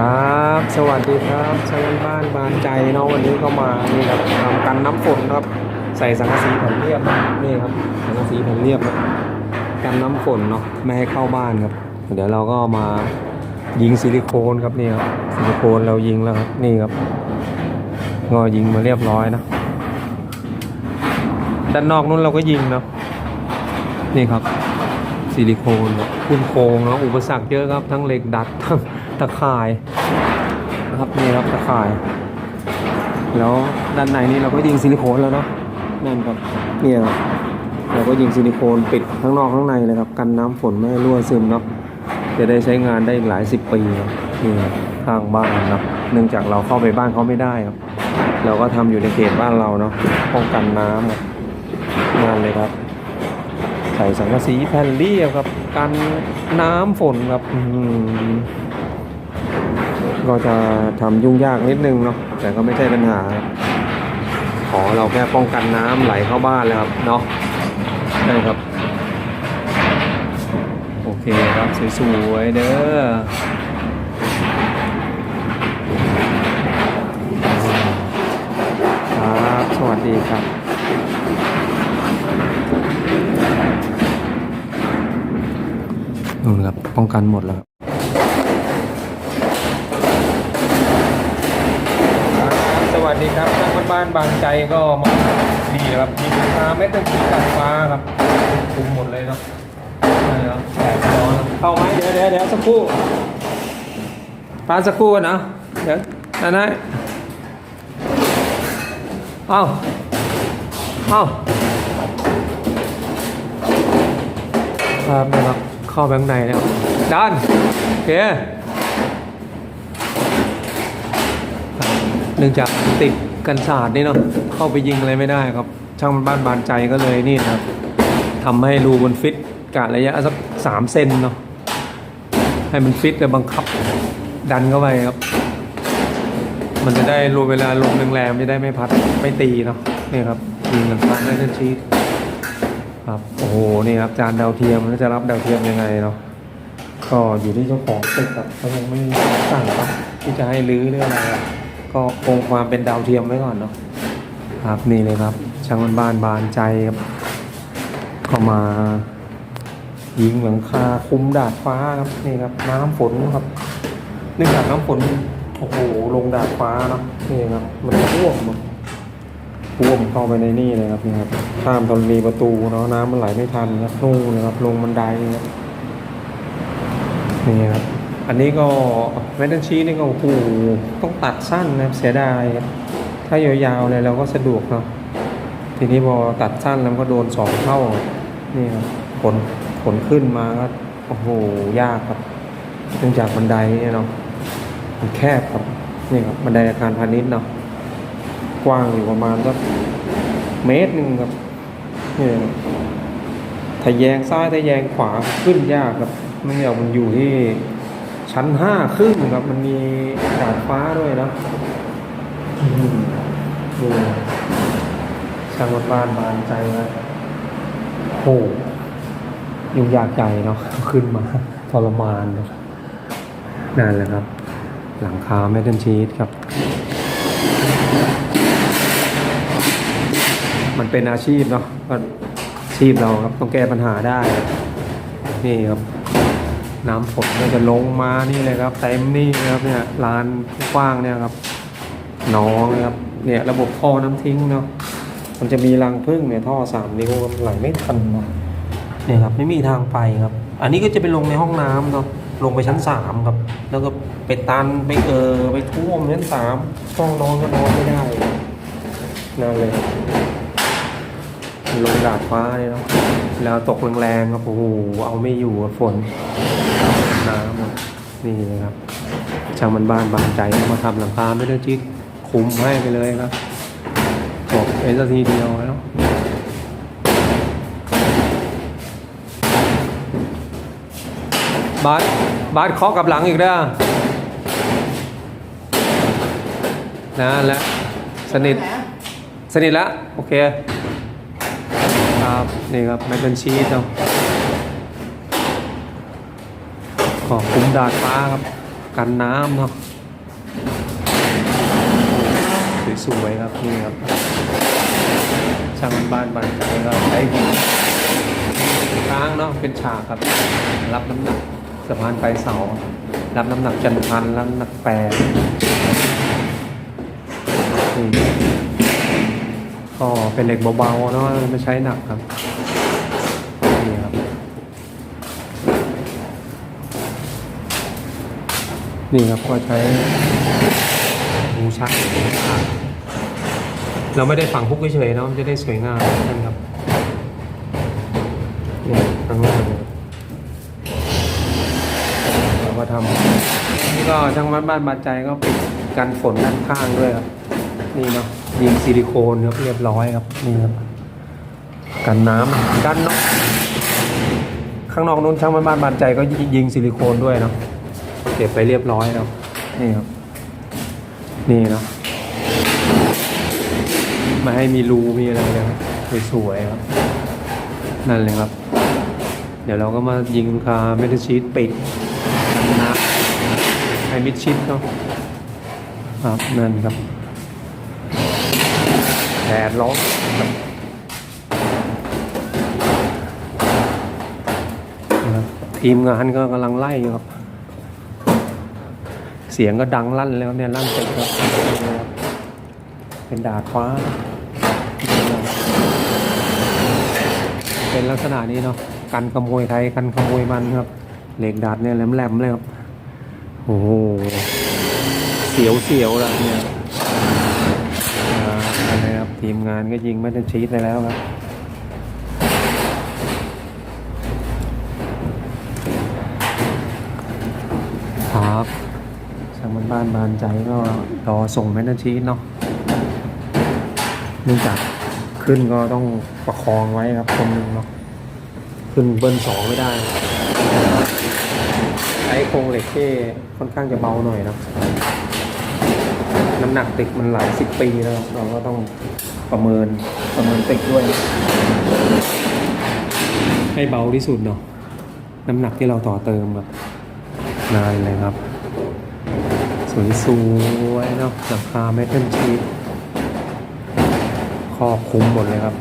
ครับ สวัสดีครับชางบ้านบานใจเนาะวันนี้ก็มานี่ครับทำกันน้ำฝนครับ ใส่สังกะสีแผ่นเรียบนี่ครับสังกะสีแผ่นเรียบนะกันน้ำฝนเนาะไม่ให้เข้าบ้านครับ เดี๋ยวเราก็มายิงซิลิโคนครับนี่ครับซิลิโคนเรายิงแล้วครับนี่ครับก็ยิงมาเรียบร้อยนะด้านนอกนู้นเราก็ยิงเนาะนี่ครับซิลิโคนครับคุ้นโคงเนาะอุปสรรคเยอะครับทั้งเหล็กดัดทั้ง ตะข่ายนะครับนี่ครับตะข่าย แล้วด้านในนี้เราก็ยิงซิลิโคนแล้วเนาะนั่นครับเนี่ยครับเราก็ยิงซิลิโคนปิดข้างนอกข้างในเลยครับกันน้ำฝนไม่ให้รั่วซึมเนาะจะได้ใช้งานได้อีกหลายสิบปีครับนี่ข้างบ้านครับเนื่องจากเราเข้าไปบ้านเขาไม่ได้ครับ เราก็ทำอยู่ในเขตบ้านเราเนาะป้องกันน้ำครับงานเลยครับใส่สังกะสีแผ่นเรียบครับ กันน้ำฝนครับอื ก็จะทำยุ่งยากนิดนึงเนาะแต่ก็ไม่ใช่ปัญหา ขอเราแค่ป้องกันน้ำไหลเข้าบ้านเลยครับเนาะใช่ครับ โอเคครับสวยๆเด้อครับสวัสดีครับนู่นครับป้องกันหมดแล้วครับสวัส ดีครับทางบ้านบางใจก็มาดีครับมีลูกค้าไม่ต้องคิดกัดฟ้าครับคุมหมดเลยเนาะแดดร้อนเข้าไหมเดี๋ยวเดี๋ยวเดี๋ยวสักครู่ปาสักครู่นะเดี๋ยวนั่นนเอาเอาครับนะครับเข้าแบงค์ในแล้วดันโอเค เนื่องจากติดกันศาสตร์นี่เนาะเข้าไปยิงอะไรไม่ได้ครับ ช่างบ้านบานใจก็เลยนี่นะครับทำให้รูบนฟิตกะระยะสักสามเซนเนาะให้มันฟิตแล้วบังคับดันเข้าไปครับ มันจะได้รูเวลาลมแรงๆจะได้ไม่พัดไม่ตีเนาะนี่ครับยิงหลังคาได้ทันชีครับโอ้โหนี่ครับจานดาวเทียมแล้วจะรับดาวเทียมยังไงเนาะก็อยู่ที่เจ้าของตึกครับเขายังไม่สั่งครับที่จะให้รื้อหรืออะไรครับ ก็คงความเป็นดาวเทียมไว้ก่อนเนาะครับนี่เลยครับ ช่างบ้านบานใจครับก็มายิงหลังคาคุ้มดาดฟ้าครับนี่ครับ น้ำฝนครับเนื่องจากน้ำฝนโอ้โหลงดาดฟ้าเนาะนี่ครับมันท่วมหมดท่วมเข้าไปในนี่เลยครับนี่ครับข้ามธรณีประตูเนาะน้ำมันไหลไม่ทันครับนู่นนะครับลงบันไดครับนี่ครับ อันนี้ก็เมทัลชีนี่ก็โอ้โหต้องตัดสั้นนะเสียดาย ถ้ายาวๆเลยเราก็สะดวกเนาะทีนี้พอตัดสั้นแล้วก็โดนสองเท่านี่ครับขนขนขึ้นมาก็โอ้โหยากครับเนื่องจากบันไดเนี่ยเนาะมันแคบครับนี่ครับบันไดอาคารพาณิชย์เนาะกว้างอยู่ประมาณสักเมตรหนึ่งครับนี่ครับทะแยงซ้ายทะแยงขวาขึ้นยากครับเนื่องจากมันอยู่ที่ ชั้นห้าครึ่งครับ มันมีดาดฟ้าด้วยนะดูช่างรถบ้านบานใจนะโหยุ่งยากใจเนาะขึ้นมาทรมานเลยนั่นแหละครับ หลังคาเมทัลชีตครับ มันเป็นอาชีพเนาะอาชีพเราครับต้องแก้ปัญหาได้ นี่ครับ น้ำฝนก็จะลงมานี่เลยครับเต็มนี่นะครับเนี่ยลานกว้างเนี่ยครับน้องนะครับเนี่ยระบบท่อน้ำทิ้งเนาะมันจะมีรังพึ่งเนี่ยท่อสามนิ้วไหลไม่ทันเนาะเนี่ยครับไม่มีทางไปครับ อันนี้ก็จะไปลงในห้องน้ำเนาะลงไปชั้นสามครับ แล้วก็ไปตันไปเออไปท่วมชั้นสามห้องนอนก็นอนไม่ได้นั่นเลย ลงดาดฟ้าเลยเนาะแล้วตกแรงๆครับโอ้โหเอาไม่อยู่ฝนน้ำอะนี่นะครับช่างมันบ้านบานใจมาทำหลังคาไม่ได้จิกคุมให้ไปเลยครับบอกเอ็นทีเดียวแล้วบาสบาสเคาะกับหลังอีกเด้อนะและสนิท สนิทแล้ว โอเค ครับ นี่ครับไม่เป็นชีสเนาะขอคุ้มดาดฟ้าครับ กันน้ำเนาะสวยๆครับนี่ครับช่างบ้านบ้านใจก็ใช้หินค้างเนาะเป็นฉากครับ รับน้ำหนักสะพานปเสา รับน้ำหนักจันพันรับน้ำหนักแปรนี่ ก็เป็นเหล็กเบาๆเนาะไม่ใช้หนักครับนี่ครับ นี่ครับก็ใช้หูชักเราไม่ได้ฝังพุกเฉยๆเนาะจะได้สวยงามนั่นครับนี่ข้างล่างเนี่ยเราก็ทำนี่ก็ช่างบ้านบ้านบานใจก็ปิดกันฝนด้านข้างด้วยครับ นี่เนาะยิงซิลิโคนครับเรียบร้อยครับนี่ครับกันน้ำกันเนาะข้างนอกนู้นช่างบ้านบ้านใจก็ยิงซิลิโคนด้วยเนาะเก็บไปเรียบร้อยแล้วนี่ครับ นี่เนาะไมาให้มีรูมีอะไรเลยครับสวยๆครับ นั่นเลยครับ เดี๋ยวเราก็มายิงคาเมทัลชีตปิดนะให้มิดชิดเนาะครับนั่นครับ แดดร้อนนะครับทีมงานก็กำลังไล่อยู่ครับ เสียงก็ดังลั่นแล้วเนี่ยลั่นเสร็จครับเป็นดาดฟ้า เป็นลักษณะนี้เนาะกันขโมยไทยกันขโมยมันครับ เหล็กดาดเนี่ยแหลมๆเลยครับ โอ้โห เสียวเสียวๆละเนี่ย ทีมงานก็ยิงไม่ได้ชีตไปแล้วครับครับช่างบ้านบ้านบานใจก็รอส่งแมนชีสเนาะเนื่องจากขึ้นก็ต้องประคองไว้ครับคนหนึงเนาะขึ้นเบิ้ลสองไม่ได้ใช้โครงเหล็กที่ค่อนข้างจะเบาหน่อยเนาะ น้ำหนักตึกมันหลายสิบปีแล้วเราก็ต้องประเมินประเมินตึกด้วย ให้เบาที่สุดเนาะน้ำหนักที่เราต่อเติมครับนานเลยครับ สวยสวยๆเนาะหลังคาเมทัลชีทครอบคุมหมดเลยครับ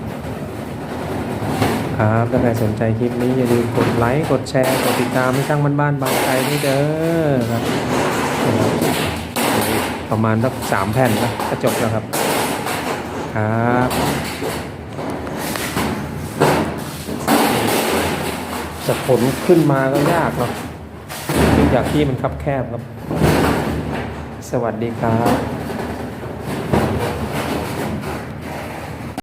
ครับถ้าใครสนใจคลิปนี้อย่าลืมกดไลค์ กดแชร์ กดติดตามให้ช่างบ้านบ้านๆบางใจด้วยเด้อครับ ประมาณสักสามแผ่นนะกระจกแล้วครับ ครับจะผลขึ้นมาก็ยากเนาะเนื่องจากที่มันคับแคบครับ สวัสดีครับ